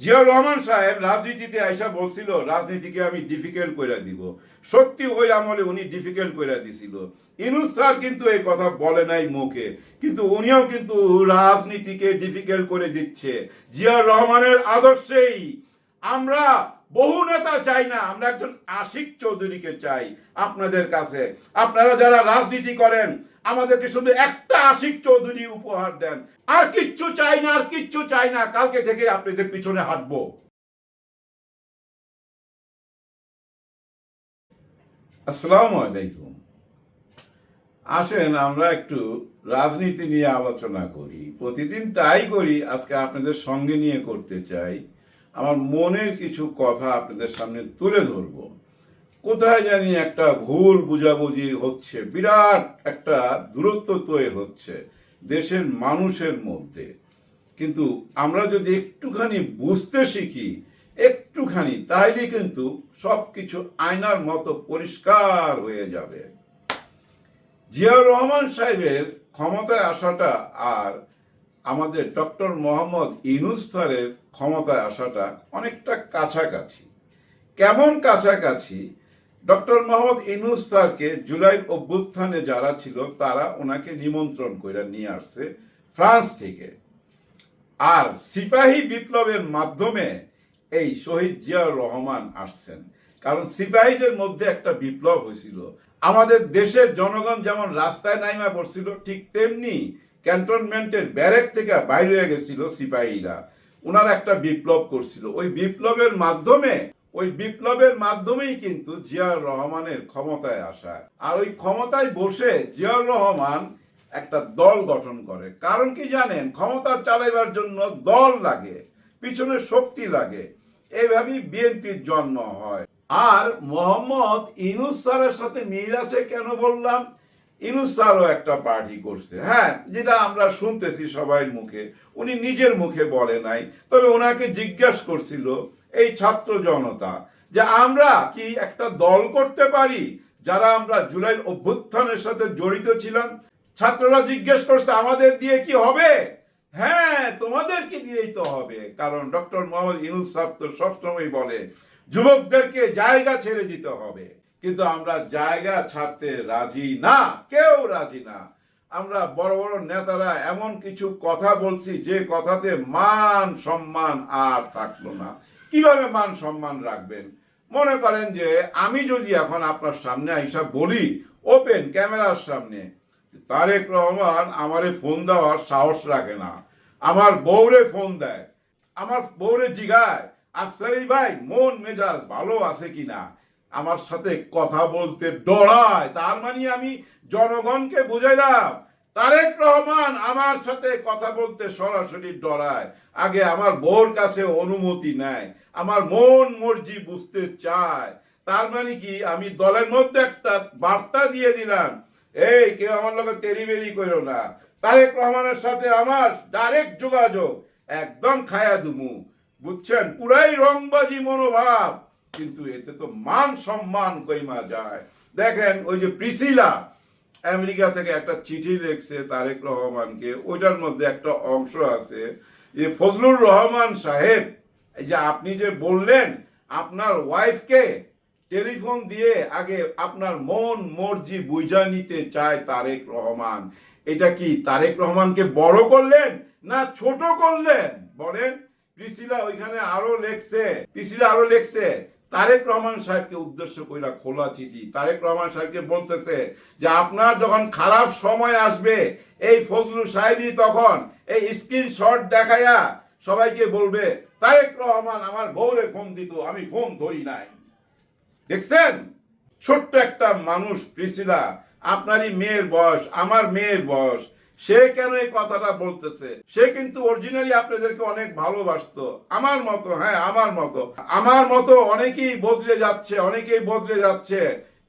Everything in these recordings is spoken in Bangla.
জিয়াউর রহমান সাহেব রাজনীতিতে আইসা বলছিল, রাজনীতিকে আমি ডিফিকাল্ট করে দিব। সত্যি ওই আমলে উনি ডিফিকাল্ট করে দিছিল। ইনুস স্যার কিন্তু এই কথা বলে নাই মুখে, কিন্তু উনিও কিন্তু রাজনীতিকে ডিফিকাল্ট করে দিচ্ছে। জিয়াউর রহমানের আদর্শেই। আমরা বহু নেতা চাই না, আমরা একজন আশিক চৌধুরীকে চাই আপনাদের কাছে। আপনারা যারা রাজনীতি করেন আমাদেরকে শুধু একটা আশিক চৌধুরী উপহার দেন। আর কিচ্ছু চাই না, আর কিচ্ছু চাই না, কালকে থেকে আপনাদের পিছনে হাঁটবো। আসসালামু আলাইকুম। আসেন, আমরা একটু রাজনীতি নিয়ে আলোচনা করি। প্রতিদিন তাই করি, আজকে আপনাদের সঙ্গে নিয়ে করতে চাই। আমার মনের কিছু কথা আপনাদের সামনে তুলে ধরব। কোথায় জানি একটা ভুল বুঝাবুঝি হচ্ছে। বিরাট একটা দূরত্ব তৈরি হচ্ছে দেশের মানুষের মধ্যে। কিন্তু আমরা যদি একটুখানি বুঝতে শিখি, একটুখানি, তাইলে কিন্তু সব কিছু আয়নার মতো পরিষ্কার হয়ে যাবে। জিয়াউর রহমান সাহেবের ক্ষমতায় আসাটা আর আমাদের ডক্টর মোহাম্মদ ইনুস স্যারের ক্ষমতায় আসাটা অনেকটা কাছাকাছি। কেমন কাছাকাছি? ডক্টর মোহাম্মদ ইনুস স্যারকে জুলাই অভ্যুত্থানে যারা ছিল, তারা ওনাকে নিমন্ত্রণ করে নিয়ে আসছে ফ্রান্স থেকে। আর সিপাহী বিপ্লবের মাধ্যমে এই শহীদ জিয়াউর রহমান আসছেন। কারণ সিপাহীদের মধ্যে একটা বিপ্লব হয়েছিল। আমাদের দেশের জনগণ যেমন রাস্তায় নাইমা পড়ছিল, ঠিক তেমনি ক্যান্টনমেন্টের ব্যারেক থেকে বাইরে গেছিল সিপাহীরা। ওনারা একটা বিপ্লব করছিল। ওই বিপ্লবের মাধ্যমে ওই বিপ্লবের মাধ্যমেই কিন্তু জিয়াউর রহমানের ক্ষমতায় আসা। আর ওই ক্ষমতায় বসে জিয়াউর রহমান একটা দল গঠন করে। কারণ কি জানেন? ক্ষমতা চালাইবার জন্য দল লাগে, পিছনে শক্তি লাগে। এইভাবেই বিএনপির জন্ম হয়। আর মোহাম্মদ ইনুস স্যারের সাথে মিল আছে কেন বললাম? ইনুস স্যারও একটা পার্টি করছে। হ্যাঁ যেটা আমরা শুনতেছি সবাই মুখে। উনি নিজের মুখে বলে নাই, তবে ওনাকে জিজ্ঞাসা করছিল এই ছাত্র জনতা, যে আমরা কি একটা দল করতে পারি? যারা আমরা জুলাই অভ্যুত্থানের সাথে জড়িত ছিলাম। ছাত্ররা জিজ্ঞেস করছে, আমাদের দিয়ে কি হবে? হ্যাঁ তোমাদেরকে দিয়েই তো হবে। কারণ ডক্টর মোহাম্মদ ইনুস সাহেব তো সবসময় বলে, যুবকদেরকে জায়গা ছেড়ে দিতে হবে। কিন্তু আমরা জায়গা ছাড়তে রাজি না। কেউ রাজি না। আমরা বড় বড় নেতারা এমন কিছু কথা বলছি, যে কথাতে মান সম্মান আর থাকল না। কীভাবে মান সম্মান রাখবেন? মনে করেন যে আমি যদি এখন আপনার সামনে আইসা বলি, ওপেন ক্যামেরার সামনে। তারেক রহমান আমারে ফোন দেওয়ার সাহস রাখে না। আমার বউরে ফোন দেয়। আমার বউরে জিগায়, আফসারি ভাই, মন মেজাজ ভালো আছে কিনা? আমার সাথে কথা বলতে ডরায়। তার মানে আমি জনগণকে বুঝাইলাম তারেক রহমান আমার সাথে কথা বলতে সরাসরি ডরায়। আগে আমার বোর কাছে অনুমতি নেয়। আমার মন মর্জি বুঝতে চায়। তার মানে কি? আমি দলের মধ্যে একটা বার্তা দিয়ে দিলাম। এই, কেউ আমার লোকে তেরি বেরি করো না। তারেক রহমানের সাথে আমার ডাইরেক্ট যোগাযোগ। একদম খায়া দুমু। বুঝছেন? পুরাই রংবাজি মনোভাব। কিন্তু এতে তো মান সম্মান কইমা যায়। দেখেন, ওই যে প্রিসিলা। আমেরিকা থেকে একটা চিঠি লিখছে তারেক রহমানকে, ওইটার মধ্যে একটা অংশ আছে যে, ফজলুর রহমান সাহেব যে আপনি যে বললেন আপনার ওয়াইফকে টেলিফোন দিয়ে আগে আপনার মন মর্জি বুঝা নিতে চায় তারেক রহমান। এটা কি তারেক রহমানকে বড় করলেন না ছোট করলেন? বলেন, প্রিসিলা ওইখানে আরও লেখছে, প্রিসিলা আরও লেখছে তারেক রহমান সাহেবকে উদ্দেশ্য কইরা খোলা চিঠি। তারেক রহমান সাহেবকে বলতেছে যে, আপনার যখন খারাপ সময় আসবে, এই ফজলু সাহেবই তখন এই স্ক্রিনশট দেখায়া সবাইকে বলবে, তারেক রহমান আমার বউরে ফোন দিত, আমি ফোন ধরি নাই। দেখছেন? ছোট্ট একটা মানুষ, প্রিসিলা, আপনারই মেয়ের বয়স, আমার মেয়ের বয়স। সে কেন এই কথাটা বলতেছে? সে কিন্তু অরিজিনালি আপনাদেরকে অনেক ভালোবাসতো। আমার মতো হ্যাঁ আমার মতো। আমার মতো অনেকেই বদলে যাচ্ছে, অনেকেই বদলে যাচ্ছে।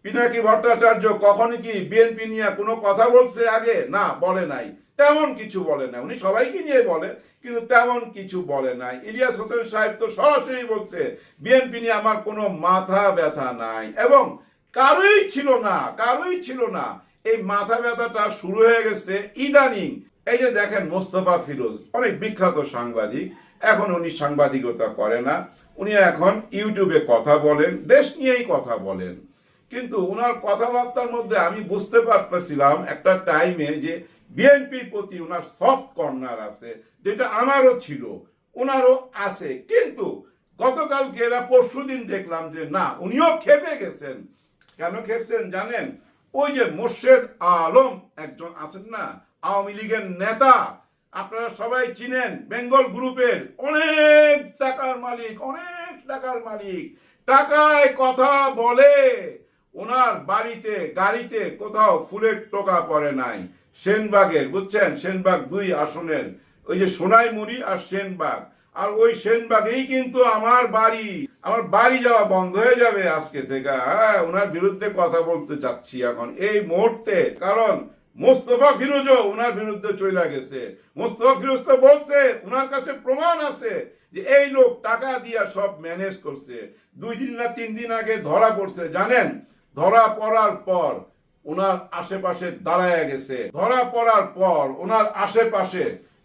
পিনাকি ভট্টাচার্য কখনো কি বিএনপি নিয়ে কোনো কথা বলছে আগে? না, বলে নাই। তেমন কিছু বলে না উনি সবাইকে নিয়ে বলে, কিন্তু তেমন কিছু বলে নাই। ইলিয়াস হোসেন সাহেব তো সরাসরি বলছে বিএনপি নিয়ে আমার কোনো মাথা ব্যথা নাই। এবং কারোই ছিল না, কারোই ছিল না। এই মাথা ব্যথাটা শুরু হয়ে গেছে ইদানিং। এই যে দেখেন মোস্তফা ফিরোজ, অনেক বিখ্যাত সাংবাদিক। এখন উনি সাংবাদিকতা করে না। উনি এখন ইউটিউবে কথা বলেন, দেশ নিয়েই কথা বলেন। কিন্তু ওনার কথাবার্তার মধ্যে আমি বুঝতে পারতেছিলাম একটা টাইমে যে বিএনপির প্রতি ওনার সফট কর্নার আছে, যেটা আমারও ছিল ওনারও আছে। কিন্তু গতকালকে এরা পরশু দিন দেখলাম যে না, উনিও খেপে গেছেন। কেন খেপছেন জানেন? ওই যে মোর্শেদ আলম একজন আছেন না, আওয়ামী লীগের নেতা, আপনারা সবাই চিনেন, বেঙ্গল গ্রুপের অনেক টাকার মালিক, অনেক টাকার মালিক, টাকায় কথা বলে, ওনার বাড়িতে, গাড়িতে কোথাও ফুলের টোকা পড়ে নাই। সেনবাগের, বুঝছেন? সেনবাগ দুই আসনের, ওই যে সোনাইমুড়ি আর সেনবাগ। আর ওই সেনবাগেই কিন্তু আমার বাড়ি। আমার বাড়ি যাওয়া বন্ধ হয়ে যাবে আজকে থেকে। হ্যাঁ ওনার বিরুদ্ধে কথা বলতে চাচ্ছি এখন এই মুহূর্তে। কারণ মোস্তফা ফিরোজও ওনার বিরুদ্ধে চলে গেছে। মোস্তফা ফিরোজ তো বলছে, ওনার কাছে প্রমাণ আছে যে এই লোক টাকা দিয়া সব ম্যানেজ করছে। দুই দিন না তিন দিন আগে ধরা পড়ছে, জানেন? ধরা পড়ার পর ওনার আশেপাশে দাঁড়ায় গেছে। ধরা পড়ার পর ওনার আশেপাশে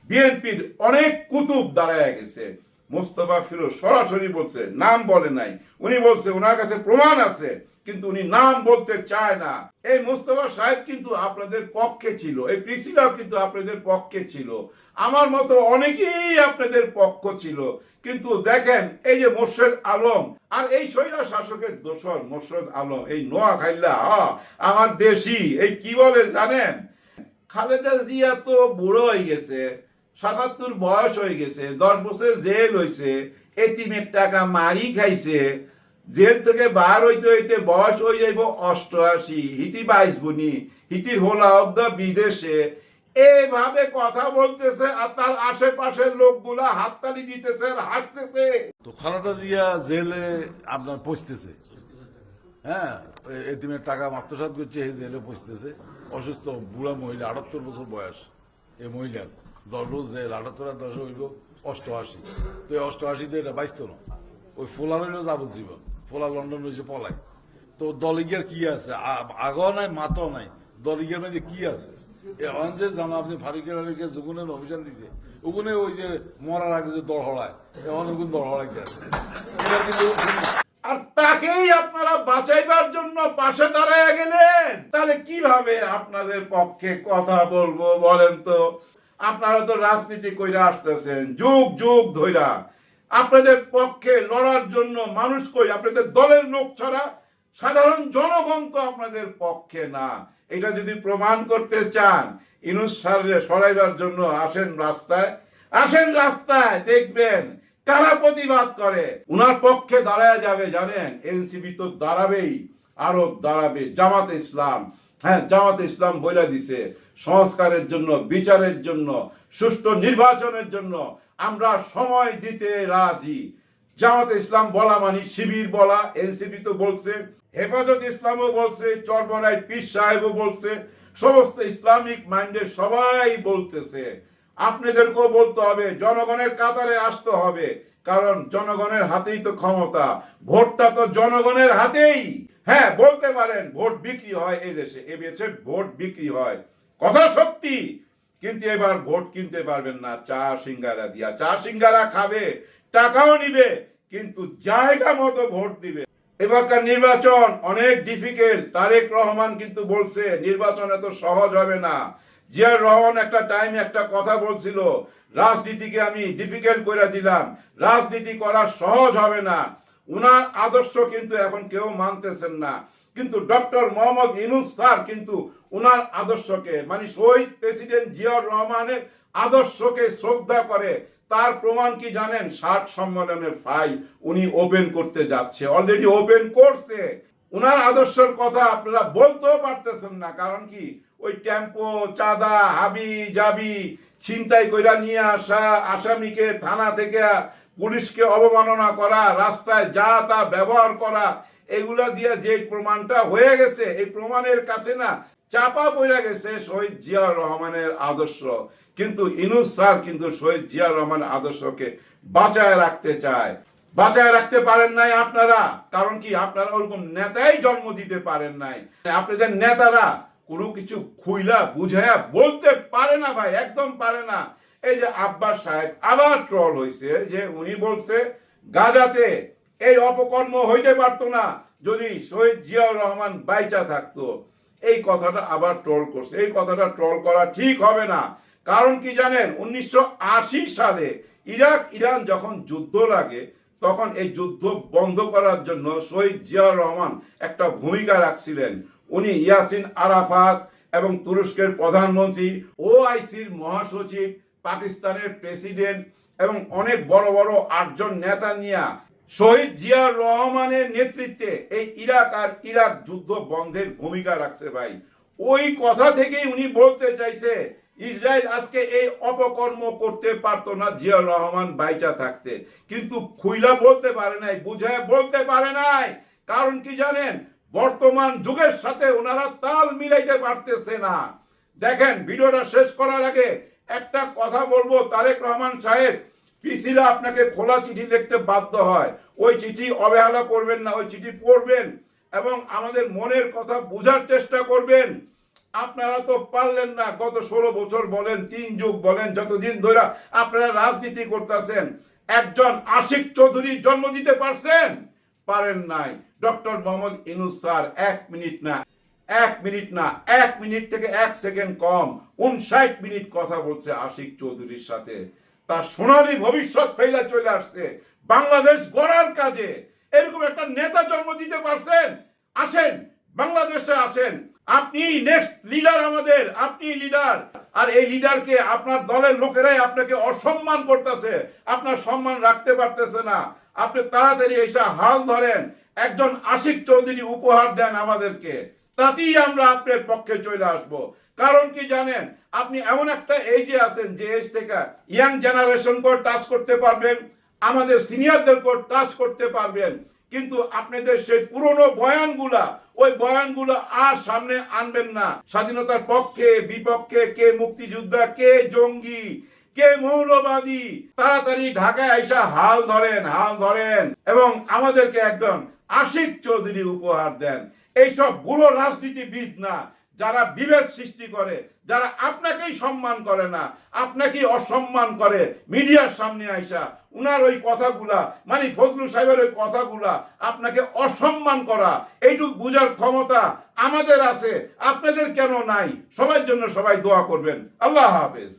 বিএনপির অনেক কুতুব দাঁড়ায় গেছে। মোস্তফা ফিরোজ সরাসরি বলছে, নাম বলে নাই। উনি বলছে, ওনার কাছে প্রমাণ আছে। কিন্তু উনি নাম বলতে চায় না। এই মোস্তফা সাহেব কিন্তু আপনাদের পক্ষে ছিল। এই প্রিসিলাও কিন্তু আপনাদের পক্ষে ছিল। আমার মতো অনেকেই আপনাদের পক্ষ ছিল। কিন্তু দেখেন, এই যে মোর্শেদ আলম আর এই সৈরা শাসকের দোসর মোর্শেদ আলম, এই নোয়া খাইল্লা আমার দেশি। এই কি বলে জানেন? খালেদা জিয়া তো বুড়ো হয়ে গেছে। সাতাত্তর বয়স হয়ে গেছে, দশ বছর জেল হয়েছে এতিমের টাকা মারি খাইছে, জেল থেকে বার হইতে হইতে বয়স হয়ে যাইব অষ্টআশি, হিতি বাইশ বুনি হিতির হোলা অব্দ বিদেশে। এইভাবে কথা বলতেছে আর তার আশেপাশের লোকগুলা হাততালি দিতেছে আর হাসতেছে। তো খালেদা জিয়া জেলে আপনার পৌঁছতেছে। হ্যাঁ এ- এতিমের টাকা আত্মসাত করছে জেলে পৌঁছতেছে। অসুস্থ বুড়া মহিলা, আটাত্তর বছর বয়স এই মহিলা আর দশ হইল অষ্টআশি। তো এই এটা না। ওই ফোলা রইল যাবজ্জীবন ফোলা লন্ডন রয়েছে পলাই। তো দলিগের কি আছে? আ- আগও নাই, মাতও নাই। দলিগের মধ্যে কি আছে? এখন যে জানো, আপনি ফারুকের আলীকে অভিযান দিছে, ওগুনে ওই যে মরার আগে যে এখন ওগুন আর তাকেই আপনারা বাঁচাইবার জন্য পাশে দাঁড়ায় গেলেন। তাহলে কীভাবে আপনাদের পক্ষে কথা বলব বলেন তো? আপনারা তো রাজনীতি কইরা আসতেছেন, যুগ যুগ ধইরা। আপনাদের পক্ষে লড়ার জন্য মানুষ কই? আপনাদের দলের লোক ছাড়া সাধারণ জনগণ তো আপনাদের পক্ষে না। এটা যদি প্রমাণ করতে চান, ইনুস সারে সরাইবার জন্য আসেন রাস্তায়। আসেন রাস্তায়, দেখবেন কারা প্রতিবাদ করে। উনার পক্ষে দাঁড়ায় যাবে, জানেন? এনসিবি তো দাঁড়াবেই, আরও দাঁড়াবে। জামাত ইসলাম হ্যাঁ জামাত ইসলাম বইলা দিছে। সংস্কারের জন্য, বিচারের জন্য, সুষ্ঠু নির্বাচনের জন্য আমরা সময় দিতে রাজি। জামাত ইসলাম বলা মানে শিবির বলা, এনসিপি তো বলছে, হেফাজত ইসলামও বলছে চরবরাই পীর সাহেবও বলছে, সমস্ত ইসলামিক মাইন্ডের সবাই বলতেছে। আপনাদেরকেও বলতে হবে, জনগণের কাতারে আসতে হবে, কারণ জনগণের হাতেই তো ক্ষমতা, ভোটটা তো জনগণের হাতেই। হ্যাঁ বলতে পারেন, ভোট বিক্রি হয় এই দেশে, এ দেশে ভোট বিক্রি হয়। কথা সত্যি। কিন্তু এবার ভোট কিনতে পারবেন না, চা সিঙ্গারা দিয়া। চা সিঙ্গারা খাবে, টাকাও নিবে, কিন্তু জায়গা মতো ভোট দিবে। এবারকার নির্বাচন অনেক ডিফিকাল্ট তারেক রহমান কিন্তু বলছে, নির্বাচন এত সহজ হবে না। জিয়ার রহমান একটা টাইম একটা কথা বলছিল, রাজনীতিকে আমি ডিফিকাল্ট করে দিলাম। রাজনীতি করা সহজ হবে না। উনার আদর্শ কিন্তু এখন কেউ মানতেছেন না। কিন্তু ডক্টর মোহাম্মদ ইনুস স্যার কিন্তু উনার আদর্শকে মানে শহীদ প্রেসিডেন্ট জিয়াউর রহমানের আদর্শকে শ্রদ্ধা করে, তার প্রমাণ কি জানেন? ষাট সম্মেলনের ফাইল উনি ওপেন করতে যাচ্ছে অলরেডি ওপেন করছে। উনার আদর্শের কথা আপনারা বলতেও পারতেছেন না, কারণ কি? ওই টেম্পো, চাঁদা, হাবি, জাবি, ছিনতাই কইরা নিয়ে আসা আসামিকে, থানা থেকে পুলিশকে অবমাননা করা, রাস্তায় যা তা ব্যবহার করা, এগুলা দিয়ে যে প্রমাণটা হয়ে গেছে, এই প্রমাণের কাছে না চাপা পড়ে গেছে শহীদ জিয়াউর রহমানের আদর্শ। কিন্তু ইনুস স্যার কিন্তু শহীদ জিয়াউর রহমানের আদর্শকে বাঁচায় রাখতে চায়। বাঁচায় রাখতে পারেন নাই আপনারা। কারণ কি? আপনারা ওরকম নেতাই জন্ম দিতে পারেন নাই। আপনাদের নেতারা, কোনো কিছু খুইলা, বুঝাইয়া বলতে পারে না ভাই, একদম পারে না। এই যে আব্বাস সাহেব আবার ট্রল হয়েছে যে উনি বলছে, গাজাতে এই অপকর্ম হইতে পারতো না যদি শহীদ জিয়াউর রহমান বাইচা থাকতো। এই কথাটা আবার ট্রল করছে। এই কথাটা ট্রল করা ঠিক হবে না। কারণ কি জানেন? উনিশশো আশি সালে ইরাক, ইরান যখন যুদ্ধ লাগে, তখন এই যুদ্ধ বন্ধ করার জন্য শহীদ জিয়াউর রহমান একটা ভূমিকা রাখছিলেন। উনি ইয়াসিন আরাফাত এবং তুরস্কের প্রধানমন্ত্রী, ওআইসির মহাসচিব, পাকিস্তানের প্রেসিডেন্ট এবং অনেক বড় বড় আটজন নেতা নিয়ে শহীদ জিয়া রহমানের নেতৃত্বে এই ইরাক আর ইরাক যুদ্ধ বন্ধের ভূমিকা রাখছে ভাই। ওই কথা থেকেই উনি বলতে চাইছে, ইসরায়েল আজকে এই অপকর্ম করতে পারতো না জিয়া রহমান বাইচা থাকতে। কিন্তু খুইলা বলতে পারে নাই, বুঝায় বলতে পারে নাই। কারণ কি জানেন, বর্তমান যুগের সাথে ওনারা তাল মিলাইতে পারতেছে না। দেখেন, ভিডিওটা শেষ করার আগে একটা কথা বলব, তারেক রহমান সাহেব পিসিরা আপনাকে খোলা চিঠি লিখতে বাধ্য হয়। ওই চিঠি অবহেলা করবেন না, ওই চিঠি পড়বেন এবং আমাদের মনের কথা বোঝার চেষ্টা করবেন। আপনারা তো পারলেন না, গত ষোলো বছর বলেন, তিন যুগ বলেন, যতদিন ধরে আপনারা রাজনীতি করতেছেন, একজন আশিক চৌধুরী জন্ম দিতে পারছেন? পারেন নাই। ডক্টর মোহাম্মদ ইনুস স্যার, এক মিনিট না, এক মিনিট না, এক মিনিট থেকে এক সেকেন্ড কম, উনষাট মিনিট কথা বলছে আশিক চৌধুরীর সাথে। তার সোনালী ভবিষ্যৎ ফেলা চলে আসছে। বাংলাদেশ গড়ার কাজে। এরকম একটা নেতা জন্ম দিতে পারছেন? আসেন, বাংলাদেশে আসেন। আপনি নেক্সট লিডার আমাদের, আপনি লিডার আর এই লিডারকে আপনার দলের লোকেরাই আপনাকে অসম্মান করতেছে। আপনার সম্মান রাখতে পারতেছে না। আপনি তাড়াতাড়ি এসে হাল ধরেন। একজন আশিক চৌধুরী উপহার দেন আমাদেরকে। তাতেই আমরা আপনার পক্ষে চলে আসব। কারণ কি জানেন? আপনি এমন একটা এজে আছেন যে এজ থেকে ইয়াং জেনারেশনকেও টাচ করতে পারবেন, আমাদের সিনিয়রদেরকেও টাচ করতে পারবেন। কিন্তু আপনাদের সেই পুরনো বয়ানগুলা, ওই বয়ানগুলো আর সামনে আনবেন না। স্বাধীনতার পক্ষে, বিপক্ষে, কে মুক্তিযোদ্ধা, কে জঙ্গি, কে মৌলবাদী, তাড়াতাড়ি ঢাকায় আইসা হাল ধরেন হাল ধরেন এবং আমাদেরকে একজন আশিক চৌধুরী উপহার দেন। এইসব বুড়ো রাজনীতিবিদ না যারা বিভেদ সৃষ্টি করে, যারা আপনাকেই সম্মান করে না, আপনাকেই অসম্মান করে, মিডিয়ার সামনে আইসা, উনার ওই কথাগুলা মানে ফজলু সাহেবের ওই কথাগুলা আপনাকে অসম্মান করা, এইটুক বুঝার ক্ষমতা আমাদের আছে, আপনাদের কেন নাই? সবার জন্য সবাই দোয়া করবেন। আল্লাহ হাফেজ।